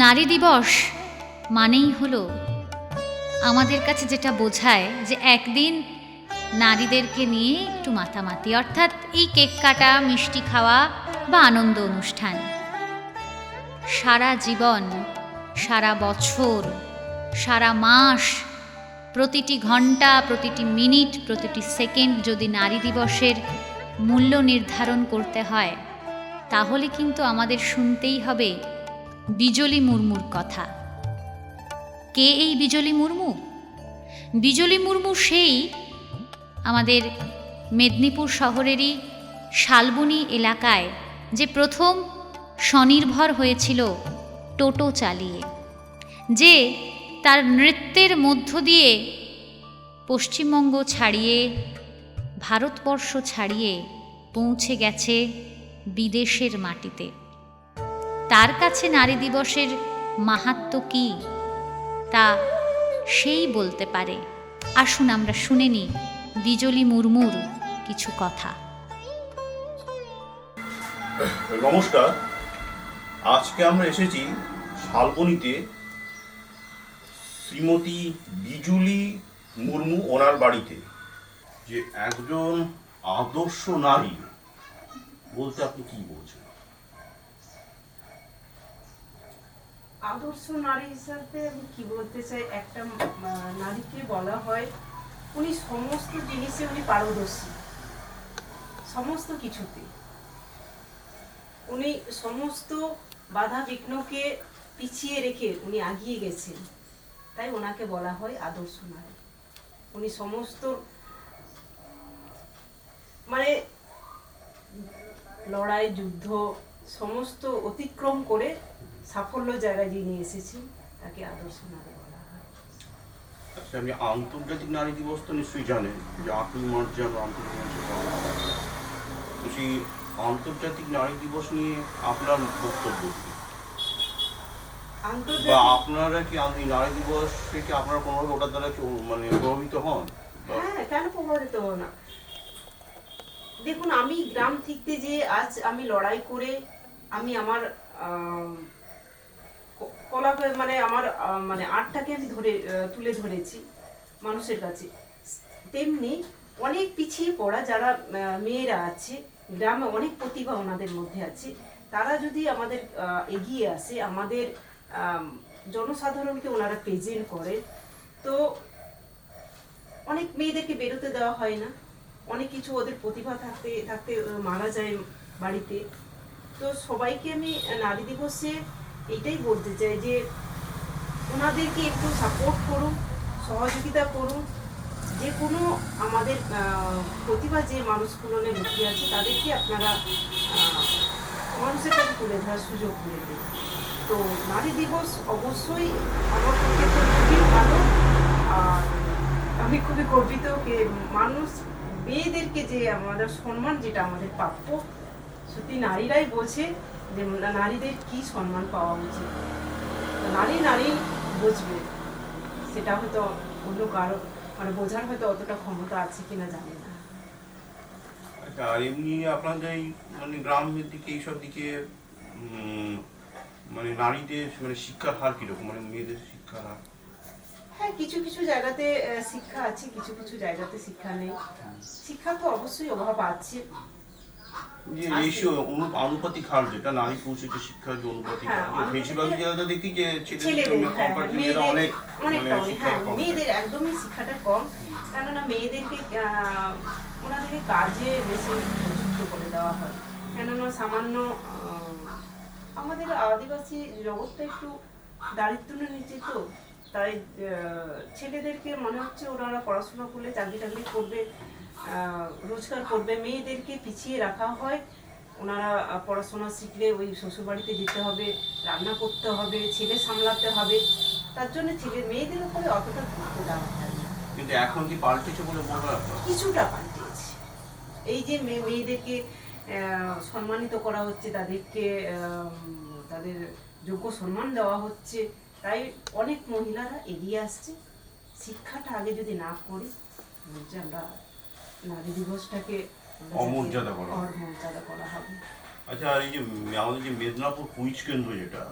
নারী দিবস মানেই হলো আমাদের কাছে যেটা বোঝায় যে একদিন নারীদেরকে নিয়ে একটু মাতামাতি, অর্থাৎ এই কেক কাটা, মিষ্টি খাওয়া বা আনন্দ অনুষ্ঠান। সারা জীবন, সারা বছর, সারা মাস, প্রতিটি ঘণ্টা, প্রতিটি মিনিট, প্রতিটি সেকেন্ড যদি নারী দিবসের মূল্য নির্ধারণ করতে হয়, তাহলে কিন্তু আমাদের শুনতেই হবে বিজলি মুর্মুর কথা। কে এই বিজলি মুর্মু? বিজলি মুর্মু সেই আমাদের মেদিনীপুর শহরেরই শালবনি এলাকায় যে প্রথম স্বনির্ভর হয়েছিল টোটো চালিয়ে, যে তার নৃত্যের মধ্য দিয়ে পশ্চিমবঙ্গ ছাড়িয়ে, ভারতবর্ষ ছাড়িয়ে পৌঁছে গেছে বিদেশের মাটিতে। তার কাছে নারী দিবসের মাহাত্ম কী? তা সেই বলতে পারে। আসুন আমরা শুনে নিই বিজলি মুর্মুর কিছু কথা। নমস্কার। আজকে আমরা এসেছি শালবনীতে শ্রীমতী বিজুলি মুর্মু ওনার বাড়িতে। যে একজন আদর্শ নারী। বলতে আপনি কি বলছেন? আদর্শ নারী হিসাবে আমি কি বলতে চাই? একটা নারীকে বলা হয়, উনি সমস্ত জিনিসে উনি পারদর্শী। সমস্ত কিছুতে। উনি সমস্ত বাধা বিঘ্নকে পিছিয়ে রেখে উনি আগিয়ে গেছেন। তাই ওনাকে বলা হয় আদর্শ নারী। উনি সমস্ত মানে লড়াই, যুদ্ধ, সমস্ত অতিক্রম করে সাফল্য জায়গায় যিনি এসেছেন তাকে আদর্শ নারী বলা হয়। আচ্ছা আপনি আন্তর্জাতিক নারী দিবস তো নিশ্চয়ই জানেন যে আটই মার্চ আন্তর্জাতিক নারী। তো সেই আন্তর্জাতিক নারী দিবস নিয়ে আপনার বক্তব্য বা আপনারা কি আম- এই নারী দিবস থেকে আপনারা কোনোভাবে ওটার দ্বারা মানে প্রভাবিত হন? হ্যাঁ কেন প্রভাবিত হব না? দেখুন আমি গ্রাম থেকে যে আজ আমি লড়াই করে আমি আমার কলা মানে আমার মানে আর্টটাকে আমি ধরে তুলে ধরেছি মানুষের কাছে। তেমনি অনেক পিছিয়ে পড়া যারা মেয়েরা আছে, গ্রামে অনেক প্রতিভা ওনাদের মধ্যে আছে, তারা যদি আমাদের এগিয়ে আসে, আমাদের জনসাধারণকে ওনারা প্রেজেন্ট করে তো অনেক মেয়েদেরকে বেরোতে দেওয়া হয় না। অনেক কিছু ওদের প্রতিভা থাকতে থাকতে মারা যায় বাড়িতে। তো সবাইকে আমি নারী দিবসে এটাই বলতে চাই যে ওনাদেরকে একটু সাপোর্ট করুন, সহযোগিতা করুন। যে কোনো আমাদের প্রতিভা যে মানুষগুলো লুকিয়ে আছে, তাদেরকে আপনারা মানুষের কাছে তুলে ধরার সুযোগ করে দিন। তো নারী দিবস অবশ্যই আমার পক্ষে তো খুবই ভালো। আর আমি খুবই গর্বিত যে মানুষ, মেয়েদেরকে যে আমাদের সম্মান, যেটা আমাদের প্রাপ্য, সত্যি নারীরাই বোঝে যে নারীদের কি সম্মান পাওয়া উচিত? নারী নারী বুঝবে সেটা হয়তো অন্য কারও মানে বোঝার হয়তো অতটা ক্ষমতা আছে কিনা জানি না। আচ্ছা আর এমনি আপনাদের মানে গ্রামের দিকে এইসব দিকে মানে নারীদের মানে শিক্ষার হার কীরকম? মানে মেয়েদের শিক্ষার হার? হ্যাঁ কিছু কিছু জায়গাতে শিক্ষা আছে কিছু কিছু জায়গাতে শিক্ষা নেই। শিক্ষা তো অবশ্যই অভাব আছে। যে রেশিও আনুপাতিক হার যেটা নারী শিক্ষার যে অনুপাতিক হ্যাঁ, হার জায়গাতে দেখি যে ছেলেদের হ্যাঁ, মেয়েরা অনেক মানে হ্যাঁ মেয়েদের একদমই শিক্ষাটা কম কেননা মেয়েদেরকে ওনাদেরকে কাজে বেশি প্রযুক্ত করে দেওয়া হয়। কেননা সামান্য আমাদের আদিবাসী জগৎটা একটু দারিদ্র্যের নিচে তো তাই আহ, ছেলেদেরকে মনে হচ্ছে ওনারা পড়াশোনা করলে চাকরি টাকরি করবে রোজগার করবে। মেয়েদেরকে পিছিয়ে রাখা হয়। ওনারা পড়াশোনা শিখলে ওই শ্বশুরবাড়িতে যেতে হবে রান্না করতে হবে ছেলে সামলাতে হবে। তার জন্য ছেলে মেয়েদের উপরে অতটা গুরুত্ব দেওয়া হয় না। কিন্তু এখন কি পাল্টেছে বলে মনে হয় কিছুটা পাল্টেছে। এই যে মেয়ে- মেয়েদেরকে সম্মানিত করা হচ্ছে তাদেরকে তাদের যোগ্য সম্মান দেওয়া হচ্ছে তাই অনেক মহিলারা এগিয়ে আসছে। শিক্ষাটা আগে যদি না করি আমরা নারী দিবসটাকে অমর্যাদা করা। অমর্যাদা করা হবে। আচ্ছা আর এই যে আমাদের যে মেদিনীপুর কুইজ কেন্দ্র যেটা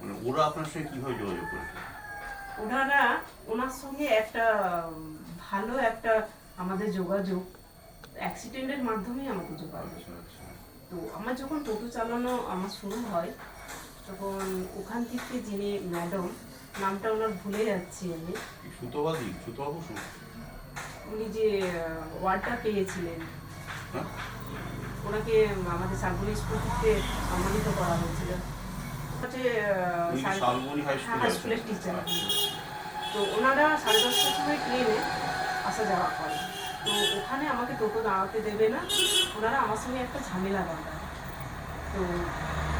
মানে ওরা আপনার সঙ্গে কীভাবে যোগাযোগ করেছে? ওনারা ওনার সঙ্গে একটা ভালো একটা আমাদের যোগাযোগ অ্যাক্সিডেন্টের মাধ্যমেই আমাদের যোগাযোগ। আচ্ছা আচ্ছা। তো আমার যখন টোটো চালানো আমার শুরু হয় তখন ওখান থেকে যিনি ম্যাডাম নামটা ওনার ভুলে যাচ্ছি আমি। সুতোবাদী? সুতোবা বসু উনি যে ওয়ার্ডটা পেয়েছিলেন হ্যাঁ? ওনাকে আমাদের সার্বনী স্কুল থেকে সম্মানিত করা হয়েছিল। শালবনী হাই স্কুলে হাই স্কুলের টিচার। তো ওনারা সাড়ে দশটার সময় ট্রেনে আসা যাওয়া করে। তো ওখানে আমাকে টোটো দাঁড়াতে দেবে না ওনারা আমার সঙ্গে একটা ঝামেলা বাঁধায় তো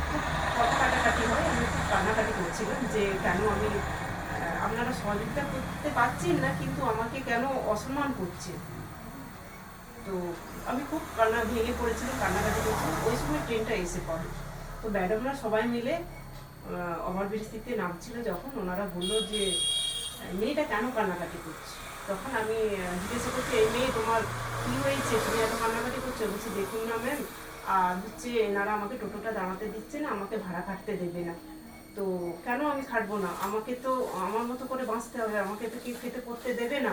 খুব কথা কাটাকাটি হয় আমি খুব কান্নাকাটি করছিলাম যে কেন আমি আপনারা সহযোগিতা করতে পারছেন না, কিন্তু আমাকে কেন অসম্মান করছে? তো আমি খুব কান্না, ভেঙে পড়েছিলাম, কান্নাকাটি করছিলাম। ওই সময় ট্রেনটা এসে পড়ে। তো ম্যাডামরা সবাই মিলে ওভারব্রিজ থেকে নামছিল যখন। ওনারা বলল যে, মেয়েটা কেন কান্নাকাটি করছে? তখন আমি জিজ্ঞাসা করছি, এই মেয়ে তোমার কী হয়েছে? তুমি এত কান্নাকাটি করছ? বলছি, দেখুন না, ম্যাম আর হচ্ছে এনারা আমাকে টোটোটা দাঁড়াতে দিচ্ছে না, আমাকে ভাড়া কাটতে দেবে না। তো কেন আমি খাটবো না? আমাকে তো, আমার মতো করে বাঁচতে হবে, আমাকে তো কেউ খেতে করতে দেবে না।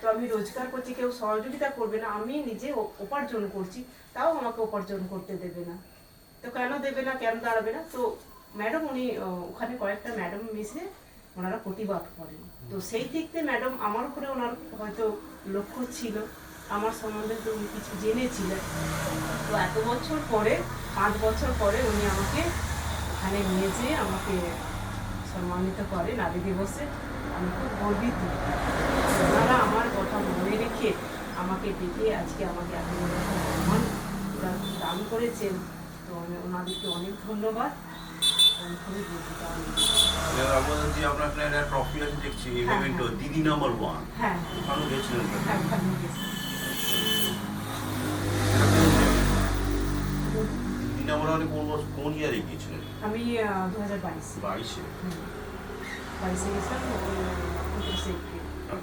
তো আমি রোজগার করছি, কেউ সহযোগিতা করবে না, আমি নিজে উপার্জন করছি, তাও আমাকে উপার্জন করতে দেবে না। তো কেন দেবে না, কেন দাঁড়াবে না? তো ম্যাডাম উনি ওখানে কয়েকটা ম্যাডাম মিশে ওনারা প্রতিবাদ করেন। তো সেই দিক থেকে ম্যাডাম, আমার উপরে ওনার হয়তো লক্ষ্য ছিল, আমার সম্বন্ধে তো উনি কিছু জেনেছিলেন। তো এত বছর পরে, পাঁচ বছর পরে উনি আমাকে ওখানে নিয়ে যেয়ে আমাকে সম্মানিত করে নারী দিবসে। আমি খুব গর্বিত। ওনারা আমার কথা মনে রেখে আমাকে ডেকে আজকে আমাকে এত সম্মান ওরা দান করেছেন। তো আমি ওনাদেরকে অনেক ধন্যবাদ। আমি খুবই গর্বিত। আপনার একটা ট্রফি আছে দেখছি হ্যাঁ, হ্যাঁ। দিদি নাম্বার ওয়ান হ্যাঁ। গেছিলেন হ্যাঁ ভালো গেছে। ওয়ানে কোন বছর কোন ইয়ারে গিয়েছিলেন? আমি দু হাজার বাইশে।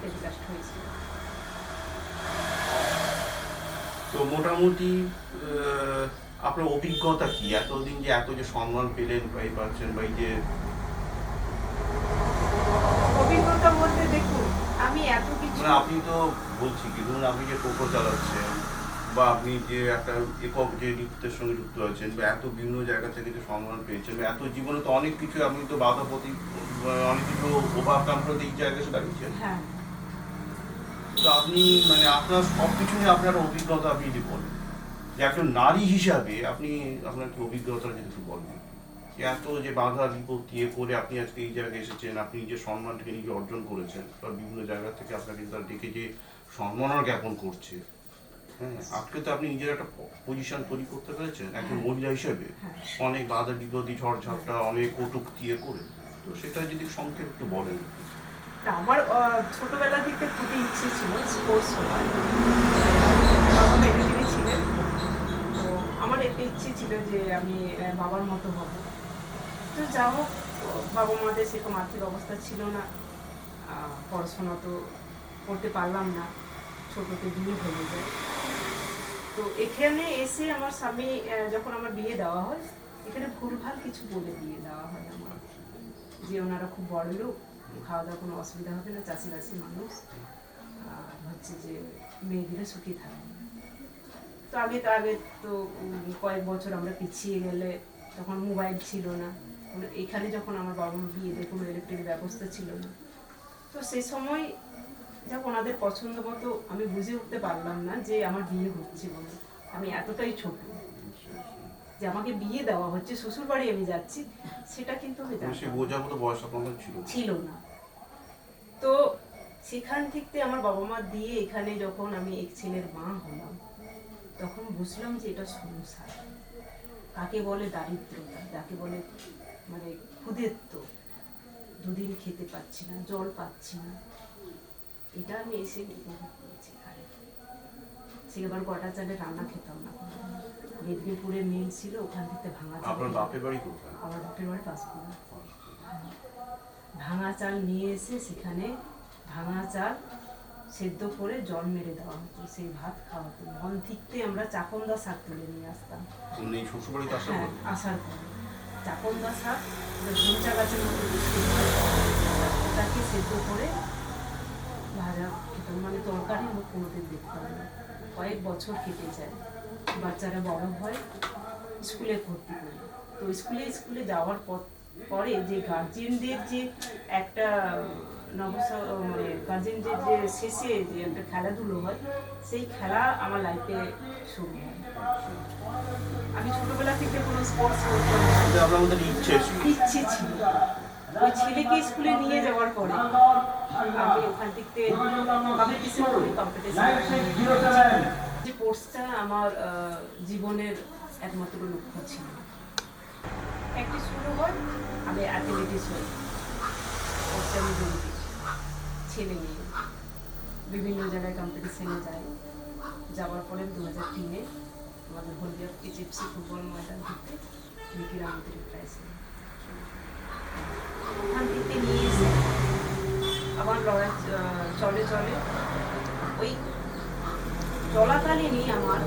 গেছিলাম হয়েছিল। তো মোটামুটি আপনার অভিজ্ঞতা কি? এতদিন যে এত যে সম্মান পেলেন পাই পাচ্ছেন বা এই যে অভিজ্ঞতা বলতে দেখুন আমি এত কিছু মানে আপনি তো বলছি কি ধরুন আপনি যে টোটো চালাচ্ছেন বা আপনি যে একটা একক যে নৃত্যের সঙ্গে যুক্ত আছেন বা এত বিভিন্ন জায়গা থেকে যে সম্মান পেয়েছেন বা এত জীবনে তো অনেক কিছু আপনি তো বাধা প্রতি অনেক কিছু ওভারকাম করে এই জায়গায় এসে দাঁড়িয়েছেন। হ্যাঁ। তো আপনি মানে আপনার সব কিছু নিয়ে আপনার অভিজ্ঞতা আপনি যদি বলেন যে একজন নারী হিসাবে আপনি আপনার কি অভিজ্ঞতা যদি একটু বলবেন যে এত যে বাধা বিপত্তি এ করে আপনি আজকে এই জায়গায় এসেছেন আপনি যে সম্মানটাকে নিজে অর্জন করেছেন বা বিভিন্ন জায়গা থেকে আপনাকে তারা ডেকে যে সম্মাননা জ্ঞাপন করছে হ্যাঁ আজকে তো আপনি নিজের একটা পজিশন তৈরি করতে পেরেছেন একজন মহিলা হিসেবে। হ্যাঁ। অনেক বাধা বিপত্তি ঝড়ঝাপটা অনেক কটুক্তি করে। তো সেটা যদি সংক্ষেপ একটু বলেন। আমার ছোটবেলা থেকে খুবই ইচ্ছে ছিল স্পোর্টস হওয়ার বাবা মেডিকেলে ছিলেন। তো আমার একটা ইচ্ছে ছিল যে আমি বাবার মতো হব। তো যা হোক বাবা মাদের সেরকম আর্থিক অবস্থা ছিল না। পড়াশোনা তো করতে পারলাম না। ছোটোতে বিয়ে হয়ে যায়। তো এখানে এসে আমার স্বামী যখন আমার বিয়ে দেওয়া হয়, এখানে ভুলভাল কিছু বলে বিয়ে দেওয়া হয় আমার। যে ওনারা খুব বড় লোক খাওয়া দাওয়া কোনো অসুবিধা হবে না, চাষিবাসী মানুষ। আর হচ্ছে যে মেয়েদেরও সুখী থাকবে তো আগে তো আগে তো কয়েক বছর আমরা পিছিয়ে গেলে তখন মোবাইল ছিল না। এখানে যখন আমার বাবা মা বিয়ে দিয়ে কোনো ইলেকট্রিক ব্যবস্থা ছিল না। তো সেই সময় যখন ওনাদের পছন্দ মতো আমি বুঝে উঠতে পারলাম না যে আমার বিয়ে হচ্ছে বলে। আমি এতটাই ছোট যে আমাকে বিয়ে দেওয়া হচ্ছে শ্বশুর বাড়ি আমি যাচ্ছি সেটা কিন্তু। ছিল না। তো সেখান থেকে আমার বাবা মা দিয়ে এখানে যখন আমি এক ছেলের মা হলাম তখন বুঝলাম যে এটা সংসার। কাকে বলে দারিদ্রতা যাকে বলে মানে ক্ষুদেত্ব। দুদিন খেতে পাচ্ছি না জল পাচ্ছি না। এটা আমি এসে উপভোগ করেছি সে এবার কটা চালে রান্না খেতাম না। মেদিনীপুরে মিল ছিল ওখান থেকে ভাঙা আপনার বাপের বাড়ি কোথায়? আমার বাপের বাড়ি পাঁচকুড়া। ভাঙা চাল নিয়ে এসে সেখানে ভাঙা চাল সেদ্ধ করে জল মেরে দেওয়া হতো সেই ভাত খাওয়া হতো। মন থিকতে আমরা চাকন্দা শাক তুলে নিয়ে আসতাম। হ্যাঁ পরে? আসার পরে। চাকন্দা শাক ওটা গাছের মতো ওটাকে সেদ্ধ করে ভাজা খেতাম মানে তরকারি আমার কোনোদিন দেখতাম না। কয়েক বছর কেটে যায়। বাচ্চারা বড় হয় স্কুলে ভর্তি করি। তো স্কুলে স্কুলে যাওয়ার পর পরে যে গার্জেনদের যে একটা নবস মানে গার্জেনদের যে শেষে যে একটা খেলাধুলো হয় সেই খেলা আমার লাইফে শুরু হয়। আমি ছোটবেলা থেকে কোনো স্পোর্টস ইচ্ছে ছিল। ওই ছেলেকে স্কুলে নিয়ে যাওয়ার পরে আমার জীবনের একমাত্র লক্ষ্য ছিল। আমি অ্যাথলেটিক্স হই। ছেলে মেয়ে। বিভিন্ন জায়গায় কম্পিটিশনে যাই। যাওয়ার পরে দু হাজার তিনে আমাদের হলদিয়া এইচএফসি ফুটবল ময়দান থেকে মিকির আমাদের প্রাইজ ওখান থেকে নিয়ে এসে আবার লড়াই চলে চলে। ওই চলাকালীনই আমার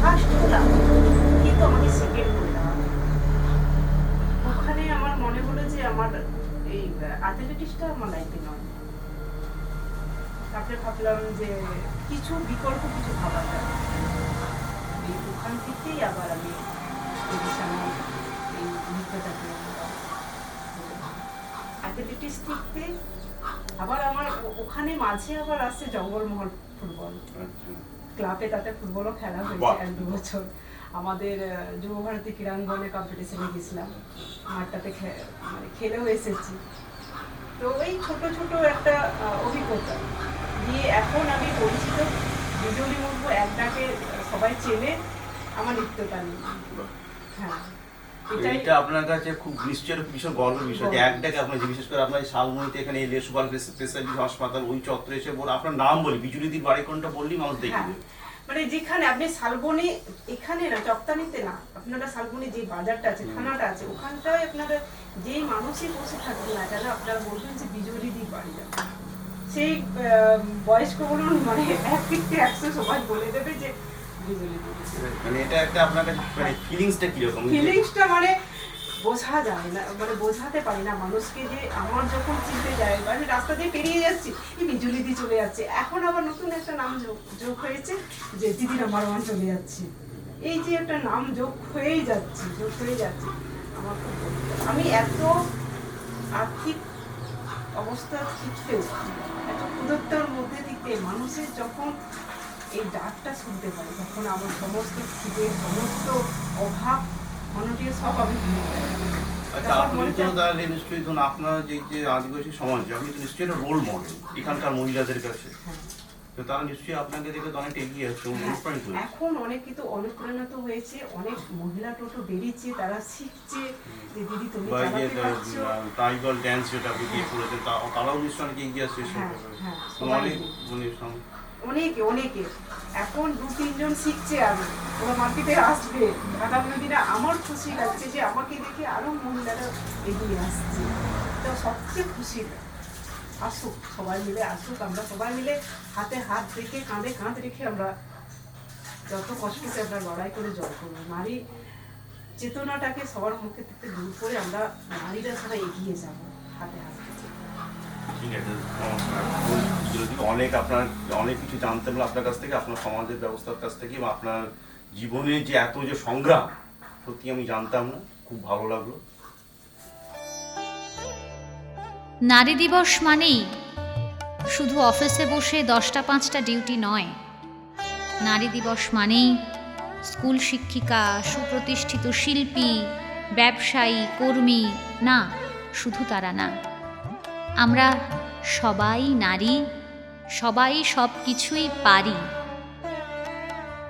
ফার্স্ট হলাম, কিন্তু আমাকে সেকেন্ড করলাম ওখানে আমার মনে হলো যে আমার এই অ্যাথলেটিক্সটা আমার লাইফে নয়। তারপরে ভাবলাম যে কিছু বিকল্প কিছু ভাবা যায় ওখান থেকেই আবার আমি এই নৃত্যটাকে অ্যাথলেটিক্স থেকে আবার আমার ওখানে মাঝে আবার আসছে জঙ্গলমহল ফুটবল। আচ্ছা। ক্লাবে তাতে ফুটবলও খেলা হয়েছে এক দু বছর। আমাদের আহ, যুব ভারতী ক্রীড়াঙ্গনে কম্পিটিশনে গেছিলাম। মাঠটাতে মানে খেলেও এসেছি। তো এই ছোট ছোট একটা অভিজ্ঞতা। দিয়ে এখন আমি পরিচিত বিজলি মুর্মু এক ডাকে সবাই চেনে। আমার নৃত্যটা নিয়ে হ্যাঁ। এটা আপনার কাছে খুব নিশ্চয়ের ভীষণ গর্বের বিষয় যে একটাকে আপনার বিশেষ করে আপনার এই শালমনিতে এখানে এলে সুপার স্পেশালিটি হাসপাতাল ওই চত্বরে এসে বল আপনার নাম বলি বিজুলিদির বাড়ি কোনটা বললেই মানুষ দেখে হ্যাঁ। মানে যেখানে আপনি শালবনি এখানে না চপ্তানিতে না আপনারা শালবনি যে বাজারটা আছে থানাটা আছে ওখানটায় আপনারা যেই মানুষই বসে থাকবেন না কেন আপনারা বলবেন যে বিজলি দি বাড়ি সেই বয়স্ক বলুন মানে এক থেকে একশো সবাই বলে দেবে যে মানে এটা একটা আপনার মানে ফিলিংসটা কীরকম? ফিলিংসটা মানে বোঝা যায় না মানে বোঝাতে পারি না মানুষকে যে আমার যখন চিনতে যায় আমি রাস্তা দিয়ে পেরিয়ে যাচ্ছি বিজুলি দিয়ে চলে যাচ্ছে। এখন আবার নতুন একটা নাম যোগ হয়েছে যে দিদি নাম্বার ওয়ান চলে যাচ্ছে। এই যে একটা নাম যোগ হয়েই যাচ্ছে, যোগ হয়ে যাচ্ছে। আমার আমি এত আর্থিক অবস্থা শিখতেও এত ক্ষুদত্তর মধ্যে থেকে মানুষের যখন এই ডাকটা শুনতে পাই। তখন আমার সমস্ত খিদে সমস্ত অভাব অনটীয় সব আমি ভুলে যাই। আচ্ছা আপনি তো তাহলে নিশ্চয়ই ধরুন আপনার যে যে আদিবাসী সমাজ আপনি তো নিশ্চয়ই রোল মডেল এখানকার মহিলাদের কাছে। হ্যাঁ। তো তারা নিশ্চয়ই আপনাকে দেখে তো এগিয়ে অনুপ্রাণিত এখন অনেক কিন্তু অনুপ্রাণিত হয়েছে অনেক মহিলা টোটো বেরিয়েছে তারা শিখছে যে দিদি তুমি বা এই যে চালাতে পারছ ট্রাইবাল ড্যান্স যেটা আপনি দিয়ে করেছেন তারাও নিশ্চয়ই অনেক এগিয়ে আসছে হ্যাঁ। হ্যাঁ, অনেক মানে অনেকে অনেকে। এখন দু, তিনজন শিখছে আমি ওরা মার্কেটে আসবে। আগামী দিনে আমার খুশি লাগছে যে আমাকে দেখে আরও মহিলারা এগিয়ে আসছে। তো সবচেয়ে খুশি আসুক, সবাই মিলে আসুক, আমরা সবাই মিলে হাতে হাত রেখে, কাঁধে কাঁধ রেখে আমরা যত কষ্টকে আমরা লড়াই করে জয় করব। নারী চেতনাটাকে সবার মুখে থেকে দূর করে আমরা নারীরা সবাই এগিয়ে যাব, হাতে হাত অনেক আপনার, অনেক কিছু জানতে পারলাম আপনার কাছ থেকে, আপনার সমাজের ব্যবস্থার কাছ থেকে এবং আপনার জীবনের যে এত যে সংগ্রাম, সত্যি আমি জানতাম না, খুব ভালো লাগল। নারী দিবস মানেই শুধু অফিসে বসে দশটা পাঁচটা ডিউটি নয়। নারী দিবস মানেই স্কুল শিক্ষিকা, সুপ্রতিষ্ঠিত শিল্পী, ব্যবসায়ী, কর্মী, না, শুধু তারা না। আমরা সবাই নারী, সবাই সব কিছুই পারি।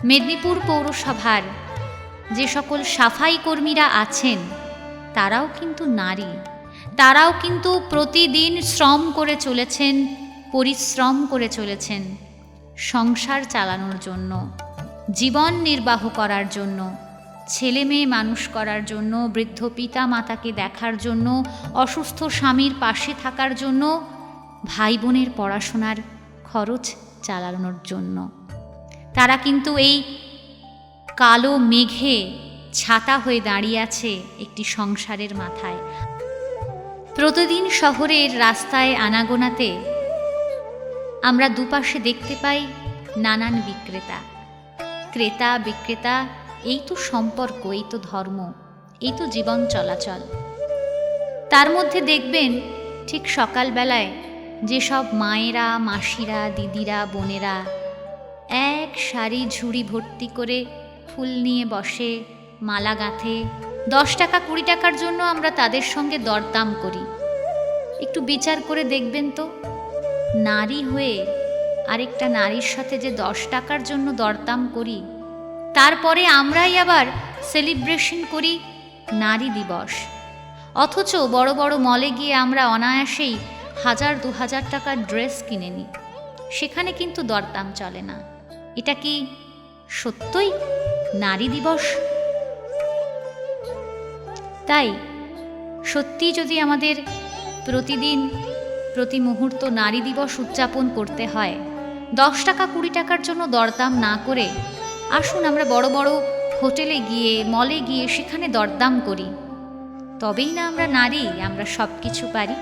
মেদিনীপুর পৌরসভার যে সকল সাফাই কর্মীরা আছেন, তারাও কিন্তু নারী। তারাও কিন্তু প্রতিদিন শ্রম করে চলেছেন, পরিশ্রম করে চলেছেন সংসার চালানোর জন্য, জীবন নির্বাহ করার জন্য। ছেলে মেয়ে মানুষ করার জন্য, বৃদ্ধ পিতা মাতাকে দেখার জন্য, অসুস্থ স্বামীর পাশে থাকার জন্য ভাই বোনের পড়াশোনার খরচ চালানোর জন্য। তারা কিন্তু এই কালো মেঘে ছাতা হয়ে দাঁড়িয়ে আছে একটি সংসারের মাথায়। প্রতিদিন শহরের রাস্তায় আনাগোনাতে আমরা দুপাশে দেখতে পাই নানান বিক্রেতা। ক্রেতা, বিক্রেতা এই তো সম্পর্ক, এই তো ধর্ম, এই তো জীবন চলাচল। তার মধ্যে দেখবেন, ঠিক সকালবেলায় যেসব মায়েরা, মাসিরা, দিদিরা, বোনেরা এক সারি ঝুড়ি ভর্তি করে ফুল নিয়ে বসে, মালা গাঁথে, দশ টাকা কুড়ি টাকার জন্য আমরা তাদের সঙ্গে দরদাম করি। একটু বিচার করে দেখবেন তো, নারী হয়ে আরেকটা নারীর সাথে যে দশ টাকার জন্য দরদাম করি তারপরে আমরাই আবার সেলিব্রেশন করি নারী দিবস। অথচ বড় বড় মলে গিয়ে আমরা অনায়াসেই হাজার দু হাজার টাকার ড্রেস কিনে নিই। সেখানে কিন্তু দরদাম চলে না। এটা কি সত্যই নারী দিবস? তাই সত্যি যদি আমাদের প্রতিদিন, প্রতি মুহূর্ত নারী দিবস উদযাপন করতে হয়, দশ টাকা কুড়ি টাকার জন্য দরদাম না করে আসুন আমরা বড় বড় হোটেলে গিয়ে, মলে গিয়ে সেখানে দরদাম করি। তবেই না আমরা নারী, আমরা সব কিছু পারি।